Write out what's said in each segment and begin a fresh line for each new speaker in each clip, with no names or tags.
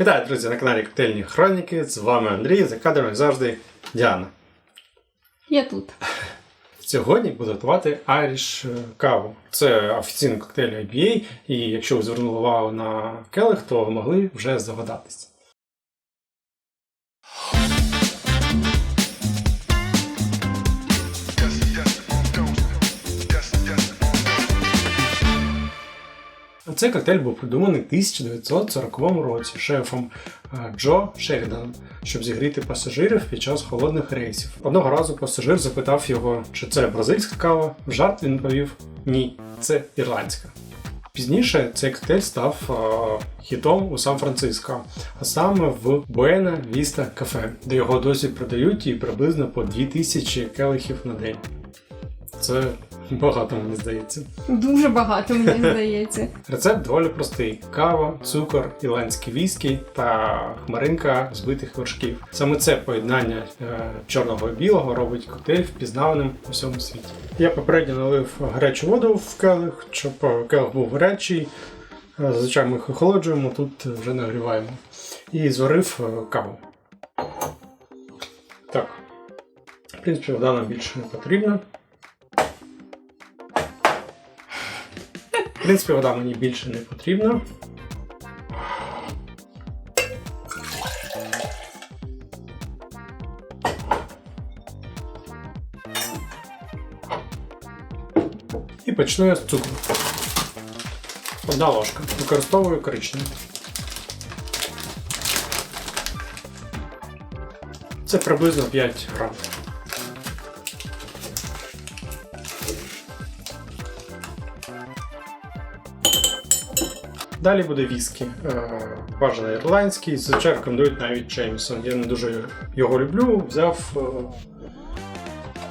Вітаю, друзі, на каналі Коктейльні Хроніки. З вами Андрій, за кадром, як завжди, Діана.
Я тут.
Сьогодні буду готувати Irish е, каву. Це офіційний коктейль IPA, і якщо ви звернули увагу на келих, то ви могли вже здогадатись. Цей коктейль був придуманий в 1940 році шефом е, Джо Шеріданом, щоб зігріти пасажирів під час холодних рейсів. Одного разу пасажир запитав його, чи це бразильська кава. В жарт він відповів ні, це ірландська. Пізніше цей коктейль став е, хітом у Сан-Франциско, а саме в Буена Віста кафе, де його досі продають і приблизно по 2000 келихів на день. Це багато, мені здається.
Дуже багато, мені здається.
Рецепт доволі простий: кава, цукор, ірландські віскі та хмаринка збитих вершків. Саме це поєднання е, чорного і білого робить коктейль впізнаваним у всьому світі. Я попередньо налив гарячу воду в келих, щоб е, келих був гарячий. Е, Зазвичай ми їх охолоджуємо, тут вже нагріваємо. І зварив е, каву. Так. В принципі, вода нам більше не потрібна. В принципі, вода мені більше не потрібна. І почну я з цукру. Одна ложка. Використовую коричневий. Це приблизно 5 грам. Далі буде віскі. Е, Бажано ірландський, зазвичай рекомендують навіть Джеймсон. Я не дуже його люблю. Взяв, е,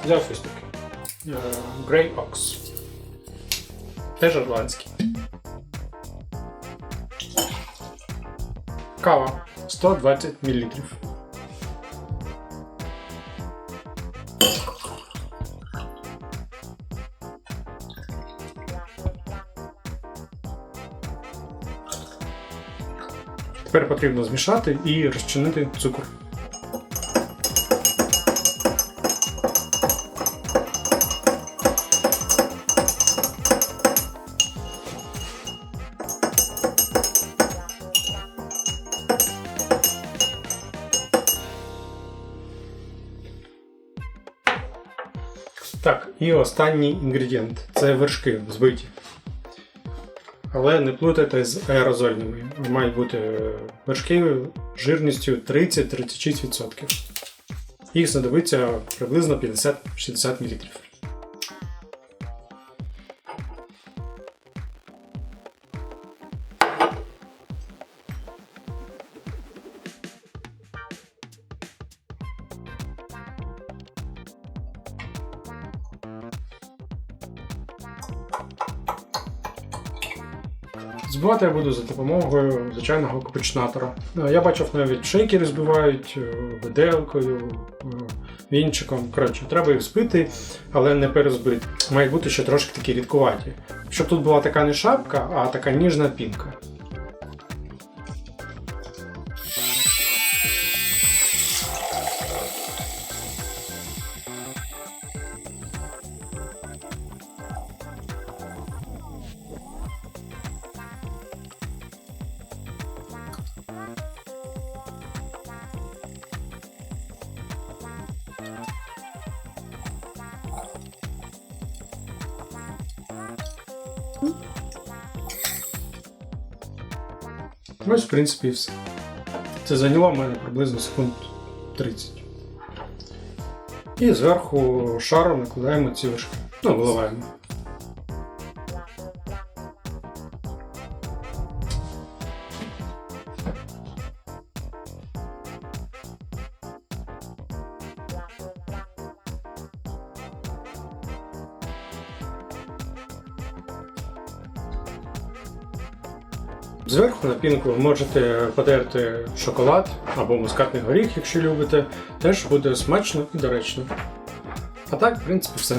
взяв ось такий. Е, Grey Ox. Теж ірландський. Кава 120 мл. Тепер потрібно змішати і розчинити цукор. Так, і останній інгредієнт це вершки збиті. Але не плутайте з аерозольними. Мають бути вершки жирністю 30-36%. Їх знадобиться приблизно 50-60 мл. Збивати я буду за допомогою звичайного капучинатора. Я бачив навіть шейкери збивають е, виделкою, е, вінчиком. Коротше, треба їх збити, але не перезбити. Мають бути ще трошки такі рідкуваті. Щоб тут була така не шапка, а така ніжна пінка. Ось, в принципі, все. Це зайняло в мене приблизно секунд 30. І зверху шаром накладаємо ці вершки. Ну, виливаємо. Зверху на пінку ви можете подерти шоколад або мускатний горіх, якщо любите. Теж буде смачно і доречно. А так, в принципі, все.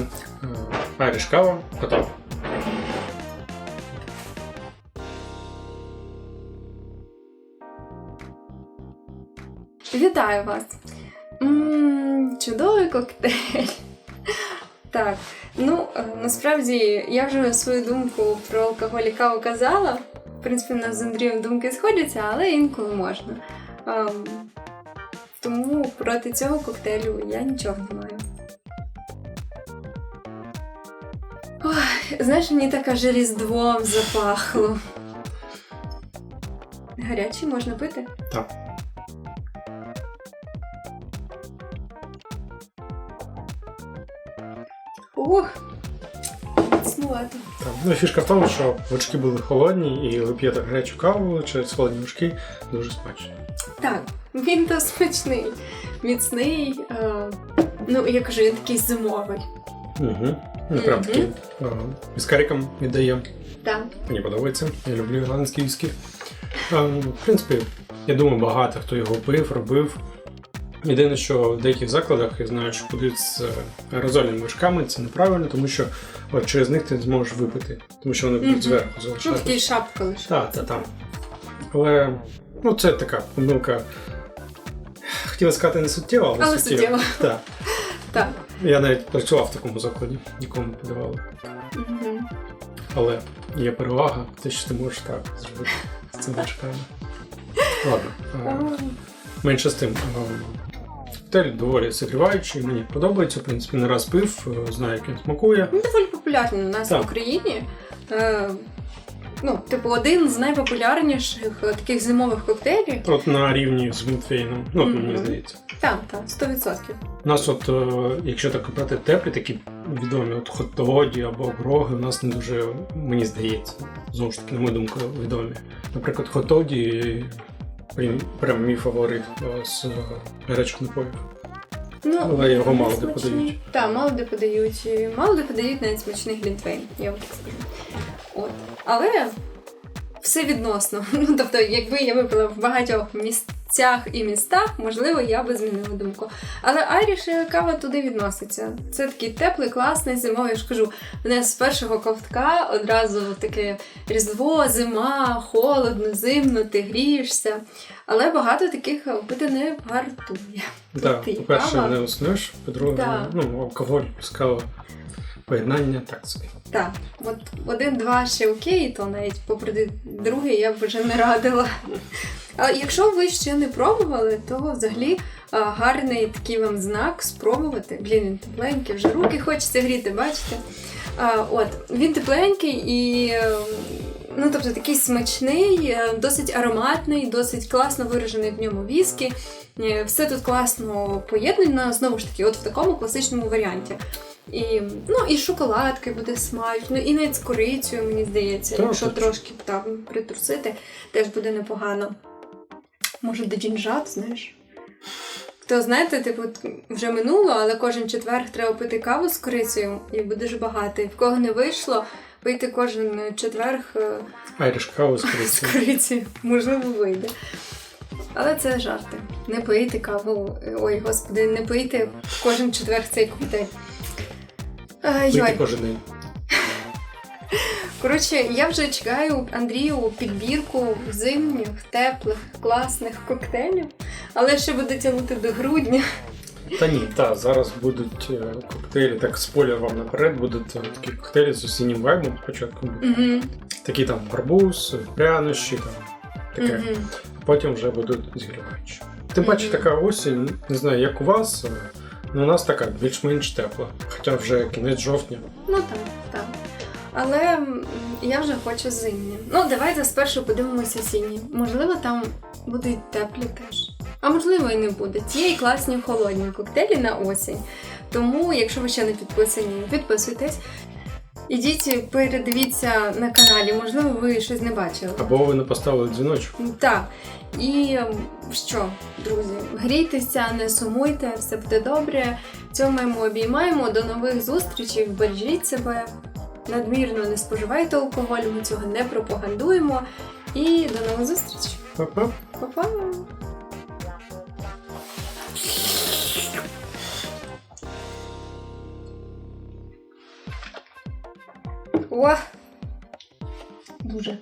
Айриш кава готова.
Вітаю вас! м чудовий коктейль. Так, ну е, насправді я вже свою думку про алкоголь казала. В принципі, у нас з Андрієм думки сходяться, але інколи можна. Ем, тому проти цього коктейлю я нічого не маю. Ой, знаєш, мені так аж різдвом запахло. Гарячий можна пити?
Так.
Ох, смувати.
Так. Ну, фішка в тому, що вершки були холодні, і ви п'єте гарячу каву через холодні вершки дуже смачно.
Так, він то смачний, міцний. Е, ну, я кажу, він такий зимовий.
Угу. Ну, прям такий е, віскариком віддає.
Так.
Мені подобається. Я люблю ірландський віскі. Е, В принципі, я думаю, багато хто його пив, робив. Єдине, що в деяких закладах я знаю, що подають з е, аерозольними вершками, це неправильно, тому що от, через них ти не зможеш випити, тому що вони будуть зверху
Ну,
залишатися.
такий шапка лише.
Так, так, так. Але ну, це така помилка. Хотіла сказати не суттєва, але,
Але суттєва.
Так.
Так.
Я навіть працював в такому закладі, нікому не подавали.
Угу.
Але є перевага, те, що ти можеш так зробити з цими вершками. Ладно. е, Менше з тим. Коктейль доволі согріваючий, мені подобається, в принципі, не раз пив, е, знаю, як він смакує.
Він доволі популярний у нас
Так.
в Україні. Е, ну, типу, один з найпопулярніших е, таких зимових коктейлів.
От на рівні з Вінфейном, ну, от мені здається.
Так, так, 100%.
У нас, от, е, якщо так брати теплі, такі відомі, от хот-догі або гроги, у нас не дуже, мені здається, знову ж таки, на мою думку, відомі. Наприклад, хот-догі прям, прям мій фаворит е, з е, гарячих напоїв.
Ну,
Але його мало де подають.
Так, мало де подають. Мало де подають навіть смачний глінтвейн, я вам так скажу. От. Але все відносно. Ну, тобто, якби я випила в багатьох місцях і містах, можливо, я би змінила думку. Але Айріш кава туди відноситься. Це такий теплий, класний зимовий. Я ж кажу, мене з першого ковтка одразу таке різдво, зима, холодно, зимно, ти грієшся. Але багато таких пити не вартує.
Так,
ти
по-перше, не уснеш, по-друге,
Так.
ну, алкоголь, кава, поєднання, так собі.
Так, от один-два ще окей, то навіть попри другий я б вже не радила. А якщо ви ще не пробували, то взагалі а, гарний такий вам знак спробувати. Блін, він тепленький, вже руки хочеться гріти, бачите? А, от, він тепленький і. е, Ну, тобто такий смачний, е, досить ароматний, досить класно виражений в ньому віскі. Е, Все тут класно поєднано, знову ж таки, от в такому класичному варіанті. І, ну, і шоколадки буде смачно, і навіть з корицею, мені здається,
Так,
якщо трошки там притрусити, теж буде непогано. Може, дедінжат, знаєш? То знаєте, типу, вже минуло, але кожен четверг треба пити каву з корицею і буде ж багато. І в кого не вийшло, пийти кожен четверг е,
Айриш каву з
з
корицею.
корицею, можливо, вийде. Але це жарти. Не пийте каву. Ой, господи, не пийте кожен четверг цей коктейль. Е, Йой.
кожен день.
Коротше, я вже чекаю Андрію підбірку зимніх, теплих, класних коктейлів, але ще буде тягнути до грудня.
Та ні, та зараз будуть е, коктейлі, так спойлер вам наперед, будуть е, такі коктейлі з осіннім вайбом спочатку.
Угу.
Такі там гарбуз, прянощі, там таке.
Угу.
Потім вже будуть зігріваючі. Тим паче така осінь, не знаю, як у вас, е, ну у нас така більш-менш тепла. Хоча вже кінець жовтня.
Ну так, так. Але я вже хочу зимні. Ну, давайте спершу подивимося осінні. Можливо, там будуть теплі теж. А можливо, і не буде. Є і класні холодні коктейлі на осінь. Тому, якщо ви ще не підписані, підписуйтесь. Ідіть, передивіться на каналі, можливо, ви щось не бачили.
Або ви не поставили дзвіночок.
Так. І ем, що, друзі, грійтеся, не сумуйте, все буде добре. Цьому обіймаємо. До нових зустрічей. Бережіть себе. Надмірно не споживайте алкоголь, ми цього не пропагандуємо. І до нових зустрічей.
Па-па.
Па-па! О! Дуже.